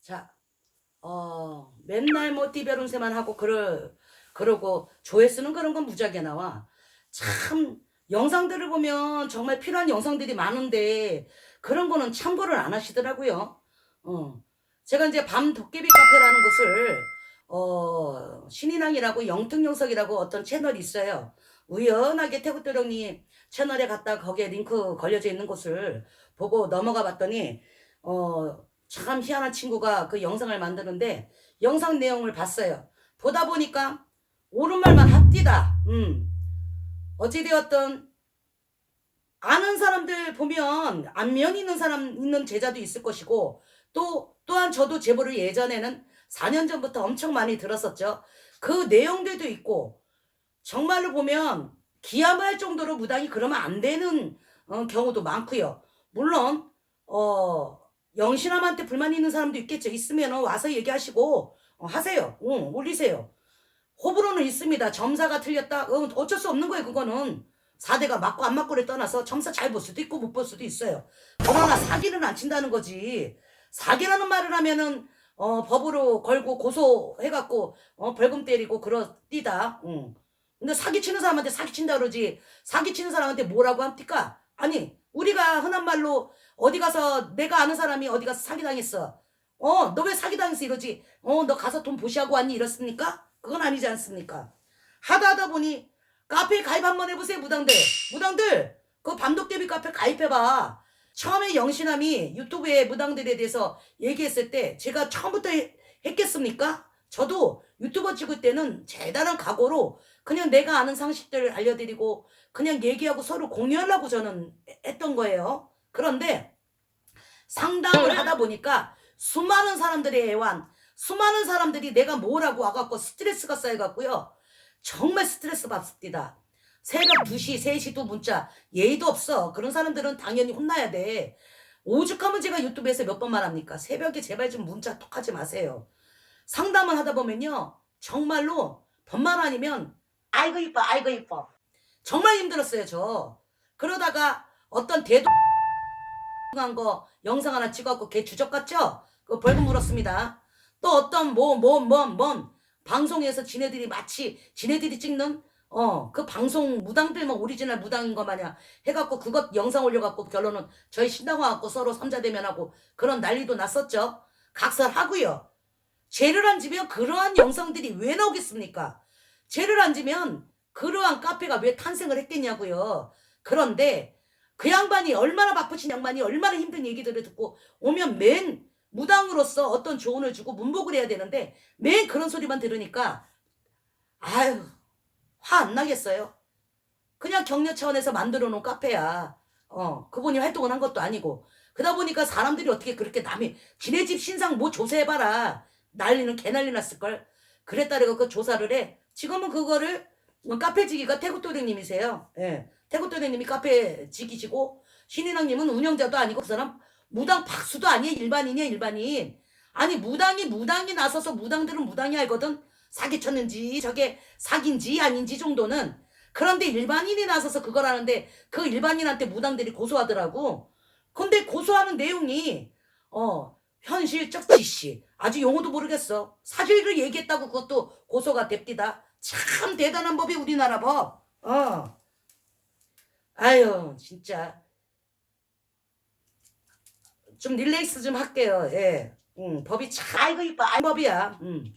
자, 어, 맨날 뭐 띠벼룬새만 하고 그러, 그러고 조회수는 그런 건 무지하게 나와. 참 영상들을 보면 정말 필요한 영상들이 많은데 그런 거는 참고를 안 하시더라고요. 어. 제가 이제 밤 도깨비 카페라는 곳을 어, 신인왕이라고 영특영석이라고 어떤 채널이 있어요. 우연하게 태국도령이 채널에 갔다 거기에 링크 걸려져 있는 곳을 보고 넘어가 봤더니 어, 참 희한한 친구가 그 영상을 만드는데 영상 내용을 봤어요. 보다 보니까 옳은 말만 합디다. 음. 어찌되었든 아는 사람들 보면 안면 있는 사람 있는 제자도 있을 것이고 또 또한 저도 제보를 예전에는 4년 전부터 엄청 많이 들었었죠. 그 내용들도 있고 정말로 보면 기함할 정도로 무당이 그러면 안 되는 어, 경우도 많고요. 물론 어 영신함한테 불만 있는 사람도 있겠죠. 있으면 와서 얘기하시고 어, 하세요. 응, 올리세요. 호불호는 있습니다. 점사가 틀렸다. 어, 어쩔 수 없는 거예요. 그거는. 4대가 맞고 안 맞고를 떠나서 점사 잘 볼 수도 있고 못 볼 수도 있어요. 그러나 사기는 안 친다는 거지. 사기라는 말을 하면은 어, 법으로 걸고 고소해갖고 어, 벌금 때리고 그러디다. 응. 근데 사기 치는 사람한테 사기 친다 그러지. 사기 치는 사람한테 뭐라고 합니까? 아니 우리가 흔한 말로 어디 가서 내가 아는 사람이 어디 가서 사기 당했어. 어, 너 왜 사기 당했어 이러지. 어, 너 가서 돈 보시하고 왔니 이렇습니까? 그건 아니지 않습니까? 하다 하다 보니 카페에 가입 한번 해보세요 무당들. 무당들 그 밤도깨비 카페 가입해봐. 처음에 영신함이 유튜브에 무당들에 대해서 얘기했을 때 제가 처음부터 해- 했겠습니까? 저도 유튜버 찍을 때는 대단한 각오로 그냥 내가 아는 상식들을 알려드리고 그냥 얘기하고 서로 공유하려고 저는 했던 거예요. 그런데 상담을 하다 보니까 수많은 사람들의 애완, 수많은 사람들이 내가 뭐라고 와갖고 스트레스가 쌓여갖고요. 정말 스트레스 받습니다. 새벽 2시, 3시도 문자, 예의도 없어. 그런 사람들은 당연히 혼나야 돼. 오죽하면 제가 유튜브에서 몇 번 말합니까? 새벽에 제발 좀 문자 톡 하지 마세요. 상담을 하다 보면요. 정말로 번만 아니면 아이고 이뻐 아이고 이뻐 정말 힘들었어요 저 그러다가 어떤 대도 한거 영상 하나 찍어갖고 걔 주적 같죠? 그 벌금 물었습니다 또 어떤 뭐뭐뭐뭐 방송에서 지네들이 마치 지네들이 찍는 어 그 방송 무당들만 오리지널 무당인 거 마냥 해갖고 그것 영상 올려갖고 결론은 저희 신당 와갖고 서로 삼자대면하고 그런 난리도 났었죠 각설하고요 죄를 안 지면 그러한 영상들이 왜 나오겠습니까? 죄를 안 지면 그러한 카페가 왜 탄생을 했겠냐고요. 그런데 그 양반이 얼마나 바쁘신 양반이 얼마나 힘든 얘기들을 듣고 오면 맨 무당으로서 어떤 조언을 주고 문복을 해야 되는데 맨 그런 소리만 들으니까 아유 화 안 나겠어요. 그냥 격려 차원에서 만들어 놓은 카페야. 어 그분이 활동을 한 것도 아니고 그러다 보니까 사람들이 어떻게 그렇게 남이 지네 집 신상 뭐 조사해봐라 난리는 개난리 났을걸? 그랬다래가 그 조사를 해. 지금은 그거를 뭐 카페 지기가 태국도령님이세요. 예. 태국도령님이 카페 지기시고 신인왕님은 운영자도 아니고 그 사람 무당 박수도 아니에요. 일반인이야 일반인. 아니 무당이 무당이 나서서 무당들은 무당이 알거든. 사기쳤는지 저게 사기인지 아닌지 정도는. 그런데 일반인이 나서서 그걸 하는데 그 일반인한테 무당들이 고소하더라고. 근데 고소하는 내용이 어 현실적 지시 아주 용어도 모르겠어. 사실을 얘기했다고 그것도 고소가 됩디다. 참 대단한 법이 우리나라 법 어. 아유 진짜. 좀 릴렉스 좀 할게요. 예. 음, 법이 참 아이고 이뻐 법이야. 음.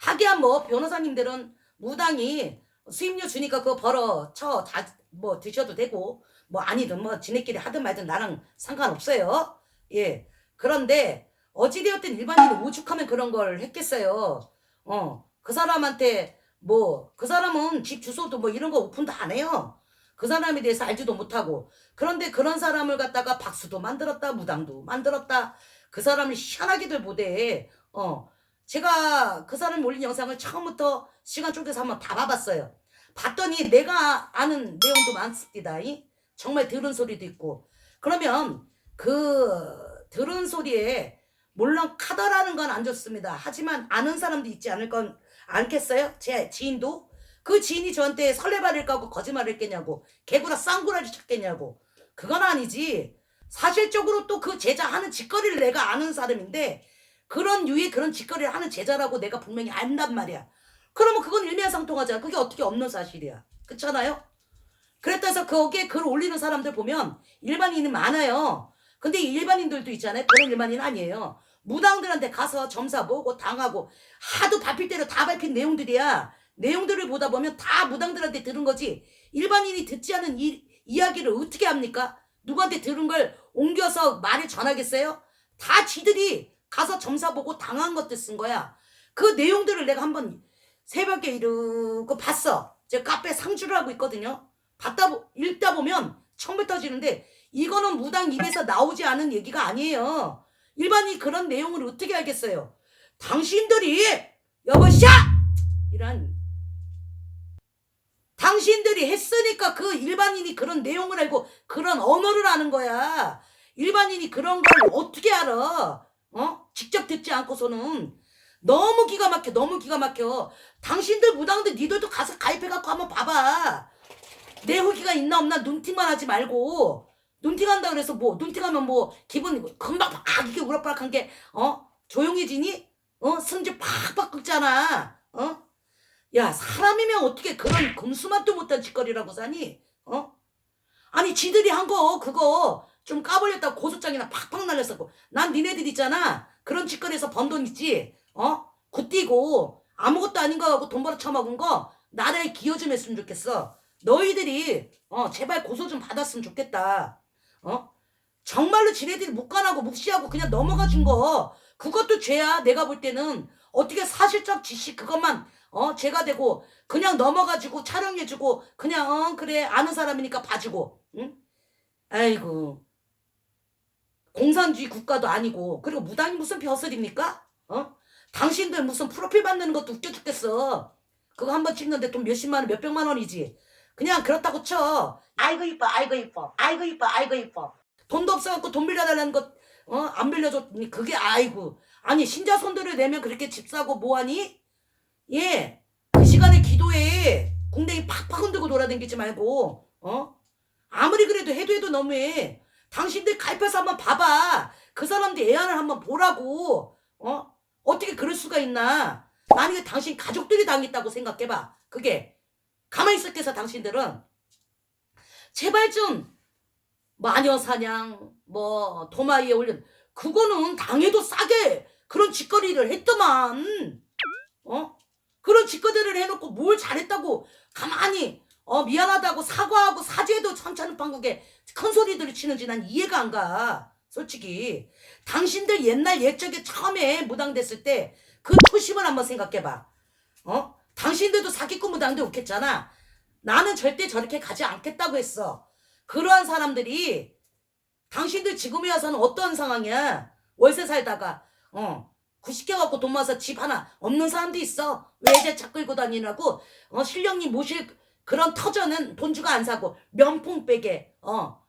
하기야 뭐 변호사님들은 무당이 수임료 주니까 그거 벌어 쳐 다 뭐 드셔도 되고 뭐 아니든 뭐 지네끼리 하든 말든 나랑 상관없어요. 예. 그런데 어찌되었든 일반인이 오죽하면 그런 걸 했겠어요. 어, 그 사람한테 뭐, 그 사람은 집 주소도 뭐 이런 거 오픈도 안 해요. 그 사람에 대해서 알지도 못하고. 그런데 그런 사람을 갖다가 박수도 만들었다, 무당도 만들었다. 그 사람을 희한하게들 보대. 어, 제가 그 사람 올린 영상을 처음부터 시간 쪼개서 한번 다 봐봤어요. 봤더니 내가 아는 내용도 많습니다. 이? 정말 들은 소리도 있고. 그러면 그 들은 소리에 물론 카더라는 건 안 좋습니다. 하지만 아는 사람도 있지 않을 건 않겠어요? 제 지인도 그 지인이 저한테 설레발을 까고 거짓말을 했겠냐고 개구라 쌍구라를 쳤겠냐고 그건 아니지. 사실적으로 또 그 제자 하는 짓거리를 내가 아는 사람인데 그런 유의 그런 짓거리를 하는 제자라고 내가 분명히 안단 말이야. 그러면 그건 일면상통하잖아. 그게 어떻게 없는 사실이야. 그렇잖아요? 그랬다 해서 거기에 글 올리는 사람들 보면 일반인이 많아요. 근데 이 일반인들도 있잖아요. 그런 일반인 아니에요. 무당들한테 가서 점사 보고 당하고 하도 밟힐 대로 다 밟힌 내용들이야. 내용들을 보다 보면 다 무당들한테 들은 거지. 일반인이 듣지 않은 이, 이야기를 어떻게 합니까? 누구한테 들은 걸 옮겨서 말을 전하겠어요? 다 지들이 가서 점사 보고 당한 것들 쓴 거야. 그 내용들을 내가 한번 새벽에 이러고 봤어. 제가 카페 상주를 하고 있거든요. 봤다 보, 읽다 보면 처음부터 터지는데 이거는 무당 입에서 나오지 않은 얘기가 아니에요. 일반이 그런 내용을 어떻게 알겠어요? 당신들이 여보샤 이런 당신들이 했으니까 그 일반인이 그런 내용을 알고 그런 언어를 아는 거야. 일반인이 그런 걸 어떻게 알아? 어? 직접 듣지 않고서는 너무 기가 막혀, 너무 기가 막혀. 당신들 무당들 니들도 가서 가입해 갖고 한번 봐봐. 내 후기가 있나 없나 눈팅만 하지 말고 눈팅 한다 그래서 뭐 눈팅 하면 뭐 기분 금방 막 이게 우락부락한 게 어? 조용해지니? 어? 승질 팍팍 긁잖아. 어? 야 사람이면 어떻게 그런 금수만도 못한 짓거리라고 사니? 어? 아니 지들이 한 거 그거 좀 까버렸다고 고소장이나 팍팍 날렸었고 난 니네들 있잖아 그런 짓거리에서 번 돈 있지 어? 굿띠고 아무것도 아닌 거 하고 돈 벌어 처먹은 거 나라에 기여 좀 했으면 좋겠어 너희들이 어 제발 고소 좀 받았으면 좋겠다 어? 정말로 지네들이 묵관하고 묵시하고 그냥 넘어가 준 거 그것도 죄야 내가 볼 때는 어떻게 사실적 지시 그것만 어 죄가 되고 그냥 넘어가지고 촬영해주고 그냥 어 그래 아는 사람이니까 봐주고 응? 아이고 공산주의 국가도 아니고 그리고 무당이 무슨 벼슬입니까? 어? 당신들 무슨 프로필 만드는 것도 웃겨 죽겠어 그거 한 번 찍는데 돈 몇십만 원 몇백만 원이지 그냥 그렇다고 쳐 아이고 이뻐 아이고 이뻐 아이고 이뻐 아이고 이뻐 돈도 없어갖고 돈 빌려달라는 것 어? 안 빌려줬니 그게 아이고 아니 신자 손들을 내면 그렇게 집 사고 뭐하니? 예. 그 시간에 기도해. 궁뎅이 팍팍 흔들고 돌아다니지 말고. 어? 아무리 그래도 해도 해도 너무해. 당신들 가입해서 한번 봐봐. 그 사람들 애안을 한번 보라고. 어? 어떻게 그럴 수가 있나? 만약에 당신 가족들이 당했다고 생각해봐. 그게. 가만히 있었겠어, 당신들은. 제발 좀, 마녀 사냥, 뭐, 도마 위에 올린, 그거는 당해도 싸게 그런 짓거리를 했더만. 어? 그런 짓거리를 해놓고 뭘 잘했다고 가만히 어 미안하다고 사과하고 사죄도 천차는 방국에 큰 소리들을 치는지 난 이해가 안 가. 솔직히 당신들 옛날 옛적에 처음에 무당됐을 때 그 초심을 한번 생각해봐. 어? 당신들도 사기꾼 무당도 웃겠잖아. 나는 절대 저렇게 가지 않겠다고 했어. 그러한 사람들이 당신들 지금에 와서는 어떤 상황이야? 월세 살다가 어 구시켜갖고 돈 모아서 집 하나 없는 사람도 있어. 외제차 끌고 다니라고 어 실령님 모실 그런 터전은 돈 주고 안 사고 면봉 빼게 어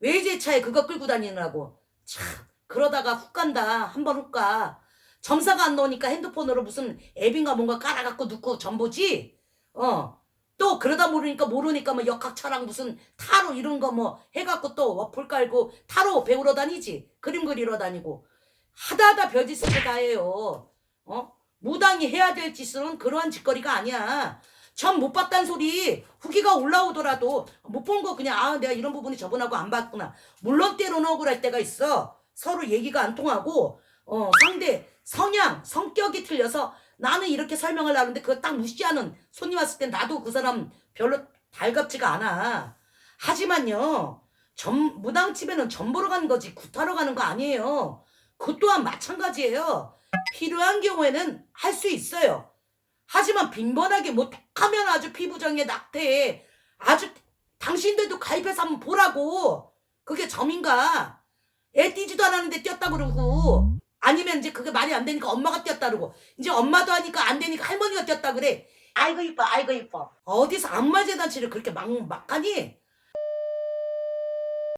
외제차에 그거 끌고 다니느라고 참 그러다가 훅 간다 한 번 훅 가. 점사가 안 나오니까 핸드폰으로 무슨 앱인가 뭔가 깔아갖고 넣고 전보지. 어. 또 그러다 모르니까 모르니까 뭐 역학차랑 무슨 타로 이런 거 뭐 해갖고 또 워플 깔고 타로 배우러 다니지. 그림 그리러 다니고. 하다 하다 별짓을 다 해요. 어? 무당이 해야 될 짓은 그러한 짓거리가 아니야. 전 못 봤단 소리 후기가 올라오더라도 못 본 거 그냥 아 내가 이런 부분이 저분하고 안 봤구나. 물론 때로는 억울할 때가 있어. 서로 얘기가 안 통하고 어 상대 성향 성격이 틀려서 나는 이렇게 설명을 하는데 그거 딱 무시하는 손님 왔을 땐 나도 그 사람 별로 달갑지가 않아. 하지만요. 점, 무당집에는 점 보러 가는 거지 굿하러 가는 거 아니에요. 그 또한 마찬가지예요. 필요한 경우에는 할 수 있어요. 하지만 빈번하게 뭐 톡하면 아주 피부정에 낙태해. 아주 당신들도 가입해서 한번 보라고. 그게 점인가? 애 뛰지도 않았는데 뛰었다 그러고 아니면 이제 그게 말이 안 되니까 엄마가 뛰었다 그러고 이제 엄마도 하니까 안 되니까 할머니가 뛰었다 그래. 아이고 이뻐 아이고 이뻐. 어디서 안마재단치를 그렇게 막, 막 하니?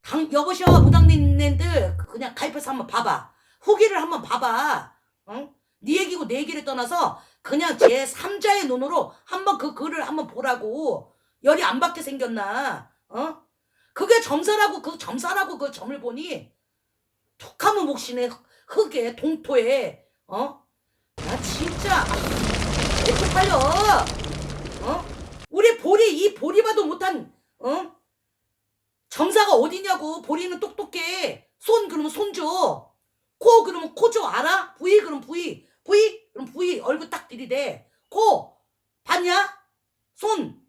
당, 여보시오 무당님들 그냥 가입해서 한번 봐봐. 후기를 한번 봐봐. 응? 네 얘기고 내 얘기를 떠나서 그냥 제 3자의 눈으로 한번 그 글을 한번 보라고. 열이 안 받게 생겼나? 어? 그게 점사라고 그 점사라고 그 점을 보니 툭하면 목신에 흙에 동토에 어? 나 진짜 왜 쪽팔려 어? 우리 보리 이 보리 봐도 못한 어? 점사가 어디냐고 보리는 똑똑해 손 그러면 손줘 코 그러면 코줘 알아? 부위 그럼 부위 부위 그럼 부위 얼굴 딱 들이대 코 봤냐? 손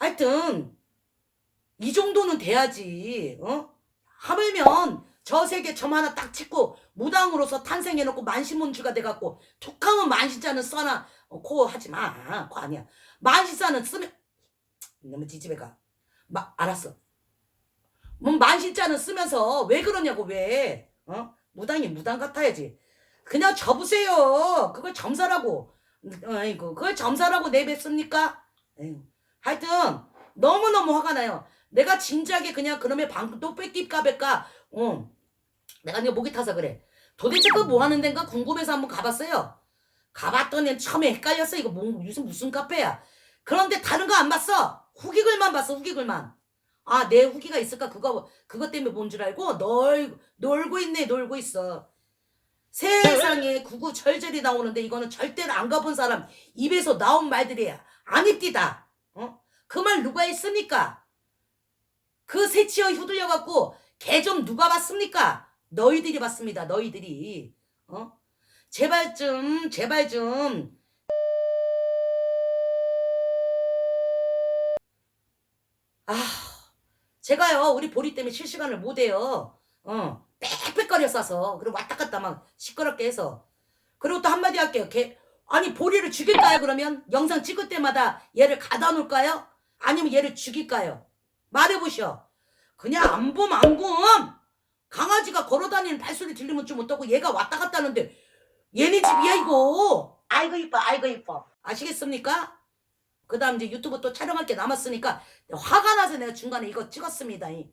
하여튼 이 정도는 돼야지 어? 하물면 저 세계 점 하나 딱 찍고 무당으로서 탄생해놓고 만신문주가 돼갖고 툭하면 만신자는 써나 어, 코 하지 마. 코 아니야. 만신자는 쓰면 너무 지집애가. 마, 알았어. 뭐 만신자는 쓰면서 왜 그러냐고 왜? 어? 무당이 무당 같아야지. 그냥 접으세요. 그걸 점사라고. 아이고 그걸 점사라고 내뱉습니까. 하여튼 너무너무 화가 나요. 내가 진작에 그냥 그놈의 방또 뺏길까 뺄까. 어 내가 이제 목이 타서 그래. 도대체 그 뭐 하는 데인가 궁금해서 한번 가봤어요. 가봤더니 처음에 헷갈렸어. 이거 뭐, 무슨 무슨 카페야? 그런데 다른 거 안 봤어. 후기글만 봤어 후기글만. 아 내 후기가 있을까? 그거 그것 때문에 본줄 알고 널 놀고 있네 놀고 있어. 세상에 구구 절절히 나오는데 이거는 절대로 안 가본 사람 입에서 나온 말들이야. 아닙디다. 어? 그 말 누가 했습니까? 그 새치어 후들려 갖고 개 좀 누가 봤습니까 너희들이 봤습니다 너희들이 어 제발 좀 제발 좀 아, 제가요 우리 보리 때문에 실시간을 못해요. 어, 빽빽거려 싸서 그리고 왔다 갔다 막 시끄럽게 해서 그리고 또 한마디 할게요. 걔 아니 보리를 죽일까요? 그러면 영상 찍을 때마다 얘를 가다 놓을까요? 아니면 얘를 죽일까요? 말해보셔. 그냥 안 봄, 안 봄. 강아지가 걸어다니는 발소리 들리면 좀 어떠고 얘가 왔다 갔다 하는데 얘네 집이야 이거. 아이고 이뻐, 아이고 이뻐. 아시겠습니까? 그 다음 이제 유튜브 또 촬영할 게 남았으니까 화가 나서 내가 중간에 이거 찍었습니다. 이.